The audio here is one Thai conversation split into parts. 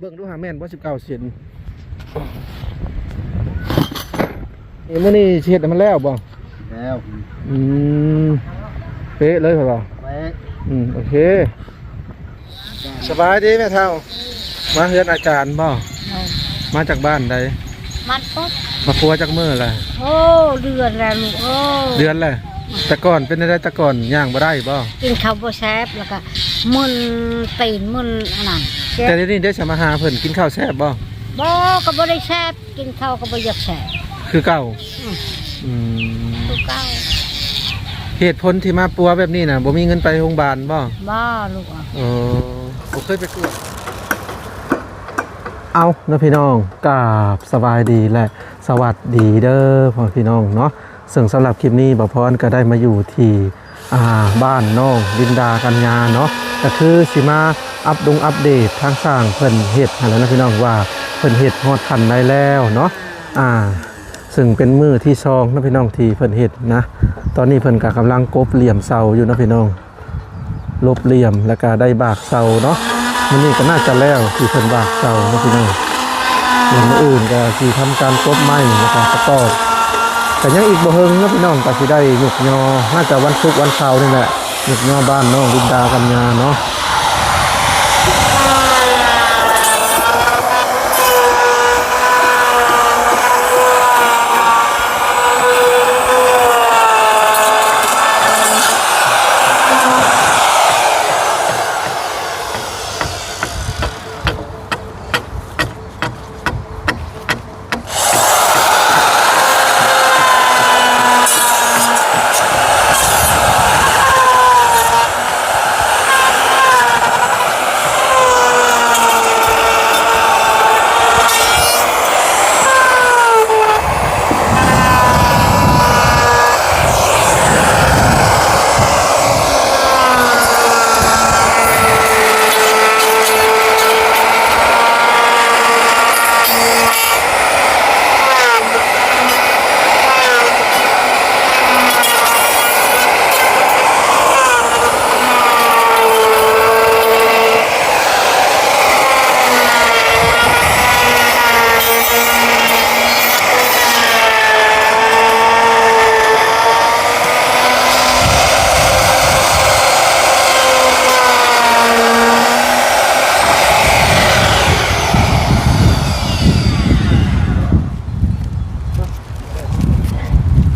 เบิ่งดูหาแม่นบ่สิบเก้าเซนเอ้มื้อนี้สิเฮ็ดให้มันแล้วบ่แล้วอืมเป๊ะเลยเหรอไปอืมโอเค สบายดีแม่เฒ่า มาเฮือนอาจารย์บ่มาจากบ้านใดมันปุ๊บมาครัวจากมื้อล่ะโอ้เดือนแล้วลูกโอ้เดือนแหละ แต่ก่อนเป็นได้แต่ก่อนย่างบ่ได้บ่กินข้าวบ่แซ่บแล้วก็มึนตีนมึนอันนั้นเจ็บแต่เดี๋ยวนี้ได้สมาหาเพิ่นกินข้าวแซ่บบ่บ่ก็บ่ได้แซ่บกินข้าวก็บ่อยากแซ่บ คือเก่าอืม อืมทุกเก้าเหตุผลที่มาปัวแบบนี้น่ะบ่มีเงินไปโรงพยาบาลบ่ บ่ลูกอะ เออผมเคยไปตรวจเอานะพี่น้องกราบสบายดีและสวัสดีเด้อพ่อพี่น้องเนาะ ซึ่งสำหรับคลิปนี้บ่พรก็ได้มาอยู่ที่บ้านน้องดินดากัญญาเนาะก็คือสิมาอัปดงอัปเดตทางสร้างเพิ่นเฮ็ดแล้วนะพี่น้องว่าเพิ่นเฮ็ดฮอดคันได้แล้วเนาะอ่าซึ่งเป็นมือที่ซองนะพี่น้องที่เพิ่นเฮ็ดนะตอนนี้เพิ่นก็กำลังกบเหลี่ยมเสาอยู่นะพี่น้องลบเหลี่ยมแล้วก็ได้บากเสาเนาะมันนี่ก็น่าจะแล้วที่เพิ่นบากเสาเนาะพี่น้องอย่างอื่นก็สิทำการกบไม้แล้วก็ประกอบ แต่ยังอีกบ่เฮิงนะพี่น้องก็สิได้หยุกยอน่าจะวันศุกร์วันเสาร์นี่แหละหยุกยอบ้านน้องวินดากัญญาเนาะ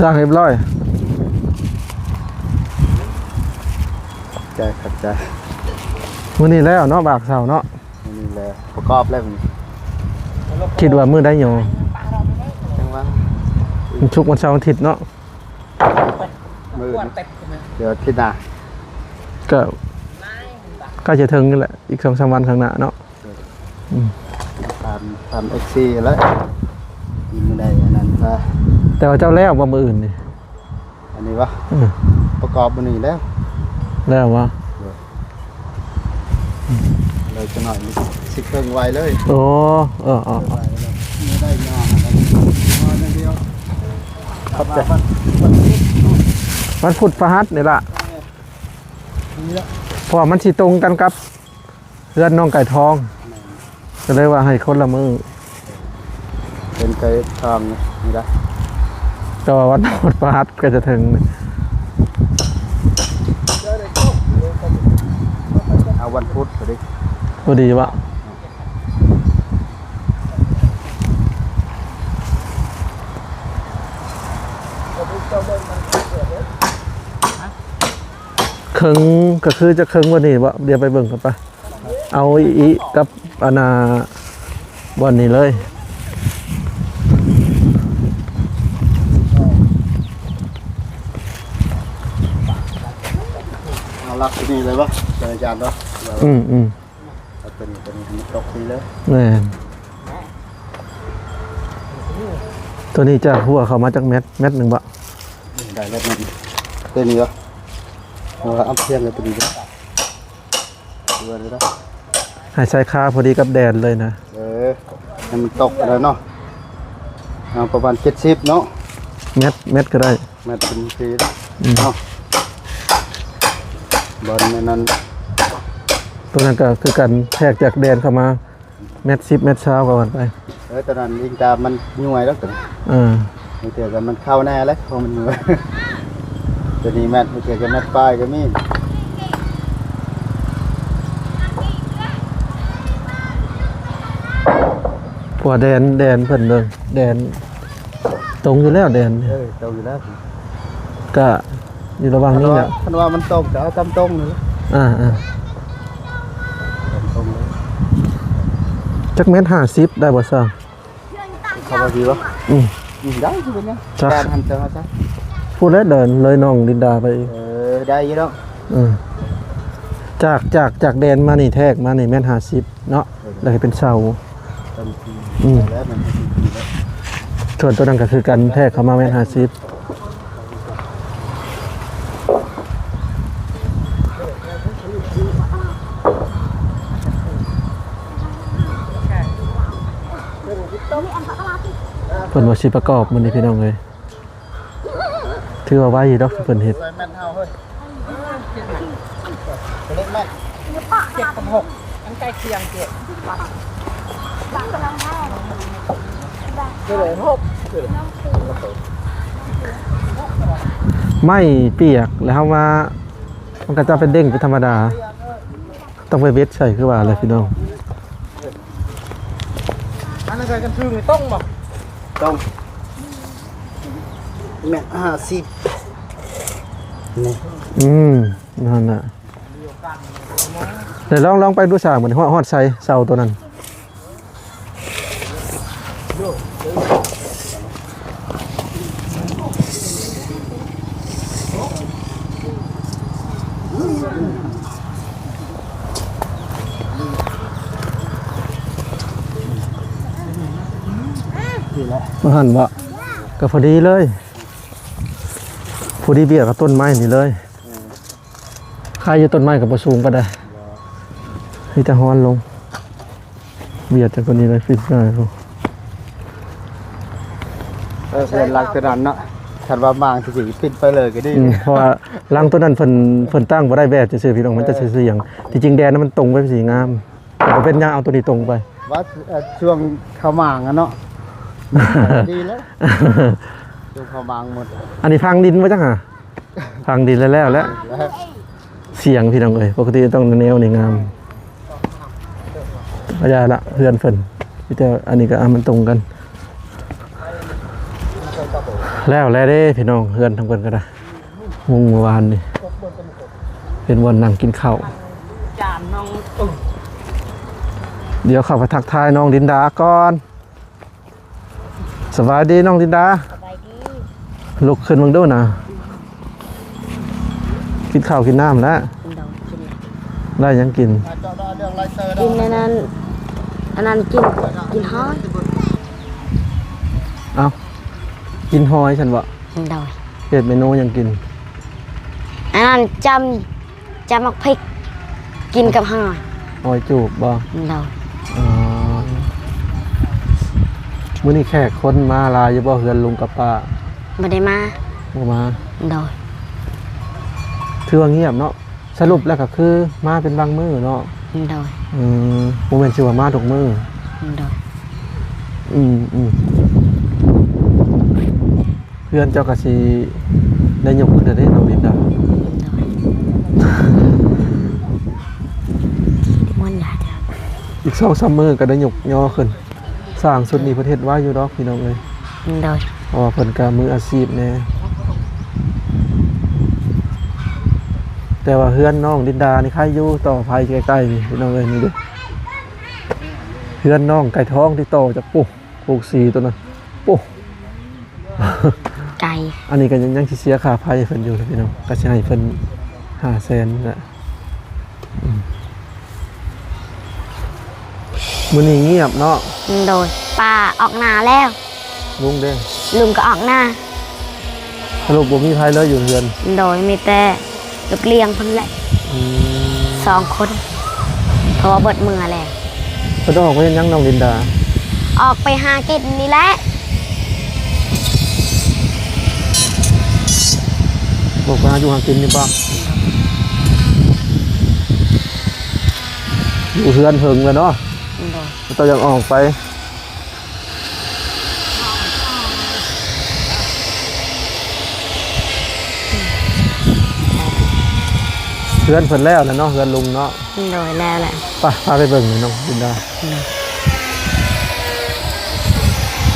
จ้างเรียบร้อยใจขับใจมื้อนี้แล้วเนาะบากเสาเนาะนี่แหละประกอบแล้วมันคิดว่ามื้อได้หยอจังหวะมันชุกร์วันเสาร์วันอาทิตย์เนาะมือเดี๋ยวที่หน้าก็ใกล้จะถึงนี่แหละอีก2-3วันข้างหน้าเนาะตามตามเอ็กซี่แล้วยิงไม่ได้อันนั้ นซะแต่ว่าเจ้าแล้วบ่มื้ออื่นนี่อันนี้วะอืมประกอบมันนี่แล้ว แล้ววะเลยจะหน่อยนี่สิเครื่องไวเลยโอ้เออเออไวเลยไม่ได้งานอะไรงานอย่างเดียวขับใจวันพุธพฤหัสนี่ล่ะนี่ละเพราะว่ามันสิตรงกันกับเรือนน้องไก่ทอง ก็เลยว่าให้คนละมือ เป็นไก่ทองนี่ละแต่ว่าวันพุธพฤหัสก็จะถึง เอาวันพุธพอดีพอดีวะเคิงก็คือจะเคิงวันนี้วะเดี๋ยวไปเบิ่งกันปะเอาอีกับอานาวันนี้เลย เอาลักที่นี่เลยปะเจออาจารย์ปะเราอืมอืมเอาเป็นเป็นมันตกทีเลยแม่นตัวนี้จะหัวเขามาจากเม็ดเม็ดหนึ่งบะได้แล้วมันเป็นนี่ปะเอาอัพเพียงเลยตัวนี้ปะดูเลยนะให้ใช้ค่าพอดีกับแดนเลยนะ เออให้มันตกอะไรเนาะเอาประมาณเจ็ดสิบเนาะเม็ดเม็ดก็ได้แม่เป็นทีอืมเนาะ บอลในนั้นตัวนั้นก็คือการแทกจากแดนเข้ามาเม็ด10เม็ดเช้าก็วันไปเออตอนนั้นยิงตามมันย่วยแล้วตัวเออมีเถื่อกันมันเข้าแน่แล้วพอมันย่วยตัวนี้แมทมีเถื่อกันแมทปลายก็มีเพราะว่าแดนแดนเพิ่นเบิ่งแดนตรงอยู่แล้วแดนเออเจ้าอยู่แล้วก็ อยู่ระหว่างนี้แหละคันว่ามันตรงจะเอาตำตรงเลยอ่าอ่าตรงเลยจักเม็ด50ได้บ่ซ่าเข้ามาดีวะอืมยิงได้ใช่ไหมเนี่ยจ้ะการหันเจอจ้ะพูดแล้วเดินเลยน้องลินดาไปอีกเออได้อยี่แล้วอืมจากจากจากแดนมานี่แทกมานี่แม่น50เนาะแล้วก็เป็นเสาเต็มทีอืมแล้วมันเต็มทีแล้วส่วนตัวนั้นก็คือกันแทกเข้ามาแม่น50 เพิ่นว่าสิประกอบมันนี่พี่น้องเอ้ยถือว่าไว้ดอกที่เพิ่นเฮ็ดเลยแม่นเฮาเฮ้ยเล็กแม่นไม่เปียกแล้วเอามันก็จะเป็นเด้งเป็นธรรมดา ต้องไปเวทใส่คือว่าอะไรพี่น้องอันนั้นกันคือไม่ต้องบ่ ต้องแม่ห้าสิบนี่อืมนั่นน่ะเดี๋ยวลองลองไปดูสางเหมือนฮอดฮอดใส่เสาตัวนั้นนี่แมาหันบ่ก็พอดีเลย พอดีเบียดกับต้นไม้นี่เลยใครอยู่ต้นไม้กับประสูงก็ได้ให้จะฮ้อนลง เบียดจากตัวนี้เลยฟิตได้ลูกเออเป็นหลักตัวนั้นเนาะคันว่ามางสิสิปิดไปเลยก็ได้อืมเพราะว่าหลังตัวนั้นเพิ่นเพิ่นตั้งบ่ได้แบบจะซื้อพี่น้องมันจะเสียงที่จริงแดนนั้นมันตรงไปสีงามแต่บ่เป็นหยังเอาตัวนี้ตรงไปว่าเอ่อช่วงเข้ามางอะเนาะ ดีแล้วช่วงเข้ามางหมดอันนี้พังดินไว้จังอะพังดินแล้วแล้วแล้วแล้วเสียงพี่น้องเอ้ยปกติต้องแนวนี่งามพยาละเพื่อนเพิ่นพี่แต่อันนี้ก็อะมันตรงกัน แล้วแล้วเด้พี่น้องเพื่อนทั้งเพิ่นก็ได้มุงเมื่อวานนี่เป็นวันนั่งกินข้าวเดี๋ยวเข้าไปทักทายน้องดินดาก่อน สบายดีน้องดินดาสบายดีลุกขึ้นมึงดูนะกินข้าวกินน้ำแล้วกินดอกกินได้หยังกินเจาะเรื่องไรเซอร์กินอันนั้นอันนั้นกินกินฮ้อยเอากินหอยฉันวะกินดอยเห็ดเมนูหยังกินอันนั้นจำจำมักพริกกินกับฮ้อยหอยจูบบ่กินดอย มื้อนี้แขกคนมาหลายอยู่บ่เฮือนลุงกับป้าไม่ได้มาบ่มากินดอยถือว่าเงียบเนาะสรุปแล้วก็คือมาเป็นบางมื้อเนาะกินดอยอืมบ่แม่นสิว่ามาทุกมื้อกินดอยอืมอืมเพื่อนเจ้าก็สิได้ยกขึ้นได้น้องดินดากินดอยมันหลายเด้ออีกสองสามมือก็ได้ยกย่อขึ้น สร้างสุดนี้ประเทศว่าอยู่ดอกพี่น้องเลยกินดอยเพราะว่าเพิ่นก็มืออาชีพแน่แต่ว่าเฮือนน้องดินดานี่ใครอยู่ต่อภัยใกล้ๆนี่พี่น้องเลยนี่เด้อเฮือนน้องไก่ท้องที่ต่อจากปุ๊ปลูกสีตัวนั้นปุ๊ไก่อันนี้ก็ยังยังสิเสียค่าภัยเพิ่นอยู่นะพี่น้องก็สิให้เพิ่น5แสนนะอืม มื้อนี้เงียบเนาะกินดอยป้าออกนาแล้ว ลุงเด้งลุงก็ออกหน้าสรุปบ่มีภัยเลยอยู่เฮือนโดยมีแต่ลูกเลี้ยงคนแหละอืมสองคนเพราะว่าเบิดมือแล้วเพิ่นต้องออกไปยังน้องลินดาออกไปหากินนี่แหละบอกว่าอยู่หากินนี่ป่ะอยู่เฮือนเฮิงแล้วเนาะ โดยต้องยังออกไปเพื่อนเพิ่นแล้วนะเนาะเพื่อนลุงเนาะโดยแล้วแหละไปพาไปเบิ่งหน่อยน้องบินดา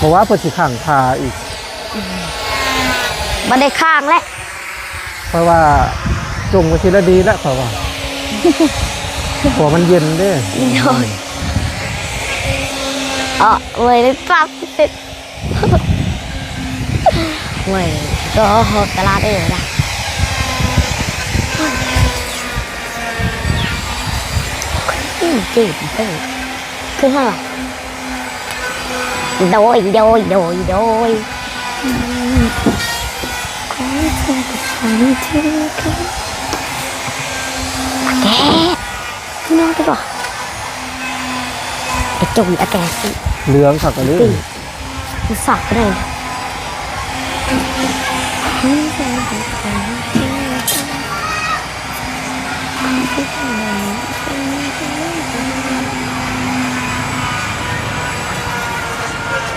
บอกว่าเพิ่นสิขังคาอีกบ่ได้ข้างแล้วเพราะว่าจงไปทีละดีแล้วเพราะว่า หัวมันเย็นเด้ โดย เออเว้ยได้ปรับเว้ยก็โหดตลาดเออนะอืมจีบ เออคือฮะโดยโดยโดยโดยขอให้เธอกับฉันที่กันแกพี่น้องดีกว่าไอ้จุ๋ยอะแกสิเหลืองสักกะลือกูสับไ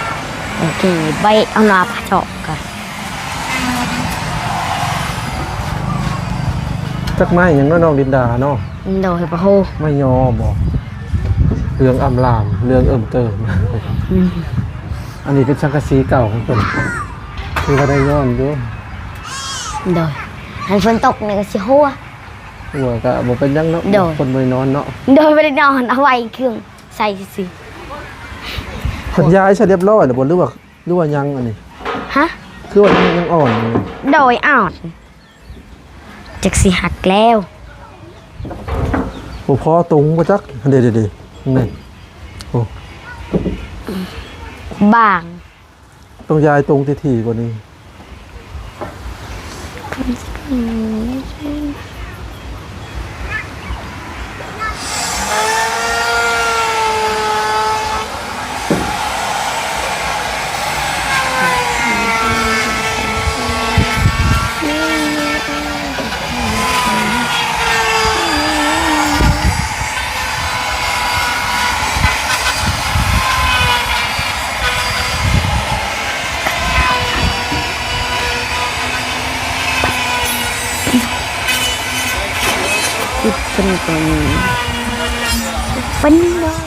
ปเลยโอเคใบเอาหนาผาเจาะกันจักไม้หยังเนาะน้องดินดาเนาะโดยพระโฮไม่ยอบอก เหลืองอำลามเหลืองเอิ่มเติมอืมอันนี้เป็นชังกะสีเก่าของเพิ่นคือว่าได้ย้อนอยู่โดยหันฝนตกเนี่ยก็สิหัวหัวก็บ่เป็นหยังเนาะโดย คนบ่ได้นอนเนาะโดยไม่ได้นอนเอาไว้เครื่องใส่สิเพิ่นย้ายซะเรียบร้อยแล้วบ่หรือว่าหรือว่ายังอันนี้ ฮะ คือว่ายังยังอ่อนอยู่โดยอ่อนจักสิหักแล้วบ่พอตุงบ่จักเดี๋ยวๆๆ นี่โอ้บาง ต้องย้ายตรงที่ๆกว่านี้ คิดเป็นตัวนี้เป็นเลย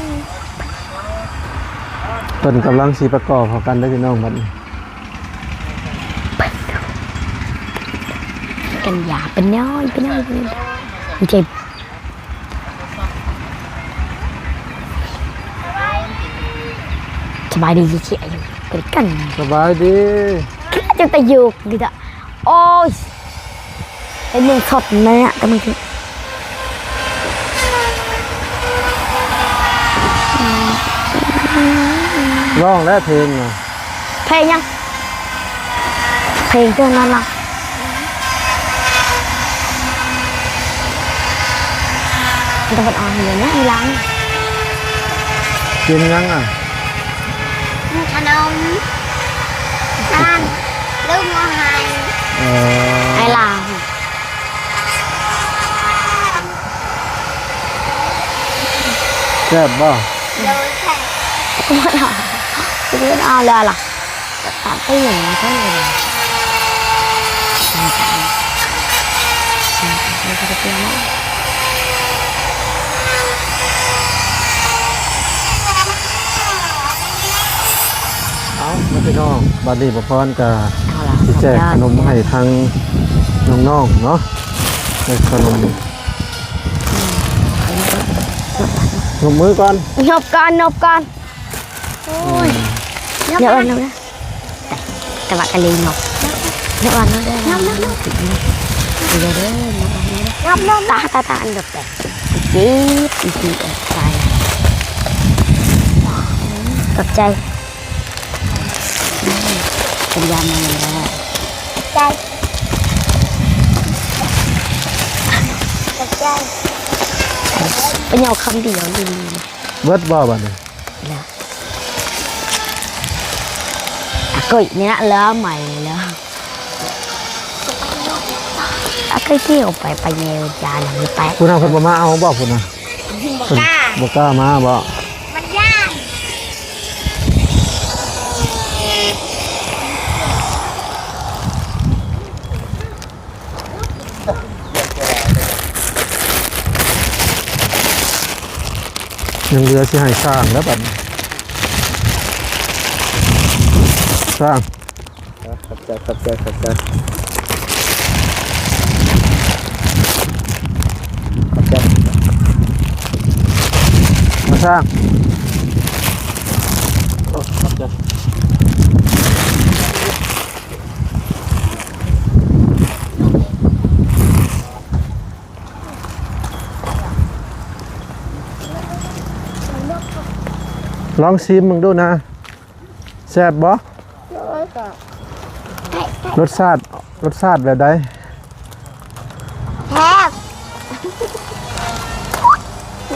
เพิ่นกำลังสิประกอบเข้ากันได้อพี่น้องบัดนี้กันหยาเป็นน้อยเป็นน้อยเป็นน้อยมันจะสบายดีเฉียอยู่กันกันสบายดีคิดจะตะยุกดิจ้ะโอ้ยไอ้มึงสดเนี่ยแต่มึงคือ ร้องแล้วเพลงน่ะเพลงยัง เพลงเรื่องนั้นล่ะมันจะเป็นออนอยู่เนี่ยอีหลังกินยังอะขนมทานลูกมอไฮเออไอลาวแซ่บบ่ ก็ไม่เอาจะไม่เอาเลยล่ะตัดไปอย่างนี้ก็เลยมันจะเป็นยังไงเอามาพี่น้องบัดนี้บ่พรก็เอาล่ะสิแจกขนมให้ทางน้องๆเนาะแจกขนมนมมือก่อนนบก่อนนบก่อน โอ้ยเดี๋ยวอันนั้นนะแต่แต่ว่ากันเลยนบเดี๋ยวอันนั้นได้นบนบนบเดี๋ยวเด้อนบนบตา ก็อีเนี้ยแล้วใหม่แล้วอาก็ที่ออกไปไปเยียวยาหนังไปคุณเอาคุณมาเอาบอกคุณนะบอกล้าบกามาบอกมัากยังเรือที่ให้สร้างแล้วแบบ สร้างขอบใจขอบใจขอบใจขอบใจมาสร้างขอบใจลองชิมมึงดูนะแซ่บบ่ รสชาติรสชาติแบบใดแทบ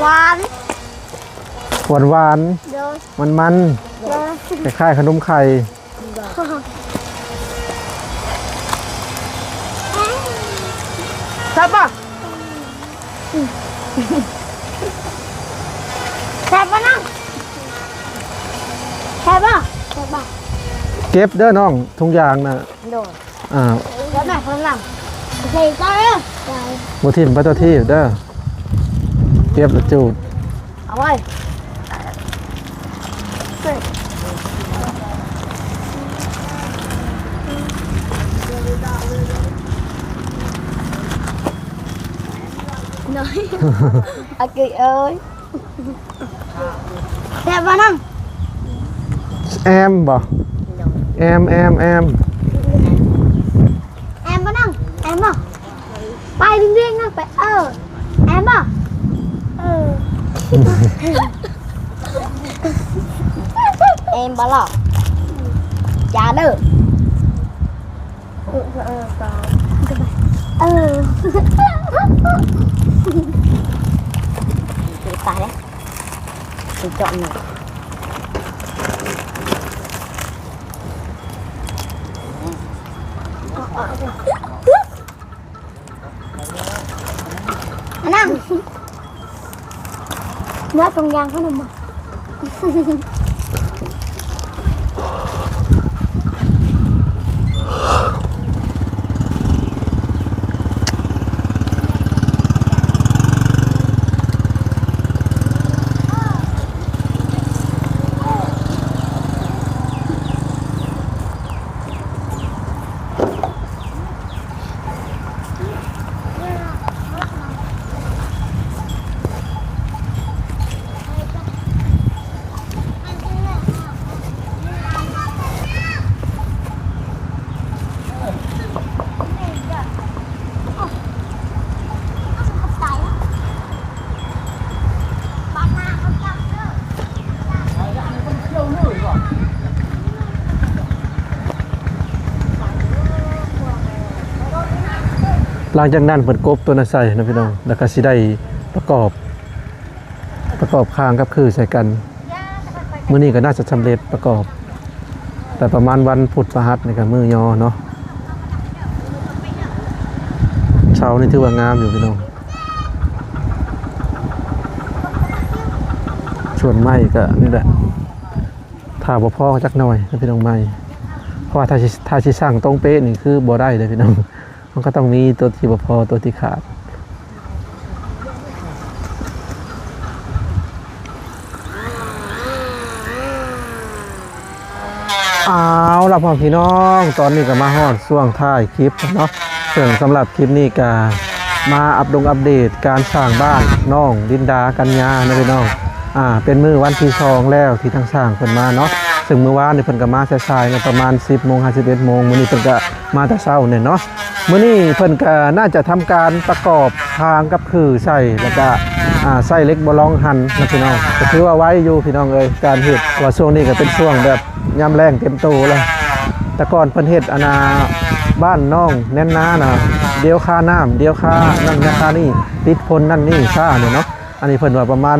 หวานหวานหวานเดินมันมันเดินๆคล้ายๆขนมไข่แซ่บป่ะแซ่บป่ะนั่งแซ่บป่ะแซ่บป่ะ เก็บเด้อน้องทุกอย่างนะโดนอ่าแล้วไหนคนหลังโอเคก็เลยไปบ่ทิ่มบ่เจ้าที่เด้อเก็บแล้วจูดเอาไว้น้อยอากิเอ้ยแซ่บป่ะนั่งแอมบ่แอมแอมแอมแอมมานั่งแอมมาไปวิ่งวิ่งนั่งไปเออแอมมาเออแอมบาหรอกจ้าเด้อเออเออเออตายแล้วไปเจาะห นั่งนั่งเนื้อตรงยางขนมอะ หลังจากนั้นเปิดกบตัวนั้นใส่นะพี่น้องแล้วก็สิได้ประกอบ ประกอบคางกับคือใส่กันมื้อนี้ก็น่าจะสำเร็จประกอบ แต่ประมาณวันพุธพฤหัสนี่ก็มื้อยอเนาะเช้านี่ถือว่างามอยู่พี่น้องส่วนไม้ก็นี่แหละถ้าบ่พอจักหน่อยนะพี่น้องไม้เพราะว่าถ้าสิถ้าสิสร้างตรงเป๊ะนี่คือบ่ได้เลยพี่น้อง มันก็ต้องมีตัวที่บพอตัวที่ขาด เอาล่ะพ่อพี่น้อง ตอนนี้ก็มาฮอดช่วงท้ายคลิปเนาะซึ่งสำหรับคลิปนี้ก็มาอัปดงอัปเดตการสร้างบ้านน้องดินดากัญญานะพี่น้องอ่าเป็นมือวันที่สองแล้วที่ทั้งสร้างเพิ่นมาเนาะซึ่งเมื่อวานนี่เพิ่นก็มาสายๆนประมาณ 10โมง51โมงมื้อนี้เพิ่นก็มาแต่เช้าเนี่ยเนาะ มื้อนี้เพิ่นก็น่าจะทำการประกอบทางกับคือใส่แล้วก็ใส่เล็กบ่ลองหันนะพี่น้องก็ถือว่าไว้อยู่พี่น้องเอ้ยการเฮ็ดว่าช่วงนี้ก็เป็นช่วงแบบยามแรงเต็มโตเลยแต่ก่อนเพิ่นเฮ็ดอาณาบ้านน้องแน่นน้านะเดียวค่าน้ำเดียวค่านั่นค่านี่ติดพลนั่นนี่ค่าเนี่ยเนาะอันนี้เพิ่นว่าประมาณ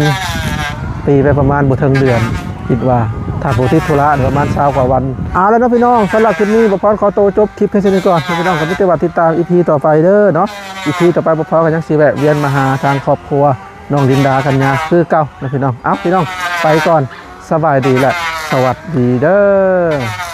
ปีไปประมาณบ่ถึงเดือน คิดว่าถ้าผู้ที่ธุระเนี่ยประมาณ20กว่าวันเอาแล้วนะพี่น้องสำหรับคลิปนี้บ่พรขอโตวจบคลิปแค่นี้ก่อนพี่น้องขอติดตามติดตามอีพีต่อไปเด้อเนาะอีพีต่อไปบ่พรก็ยังสีแวะเวียนมาหาทางครอบครัวน้องดินดากัญญาคือเก่านะพี่น้องเอาพี่น้องไปก่อนสบายดีแหละสวัสดีเด้อ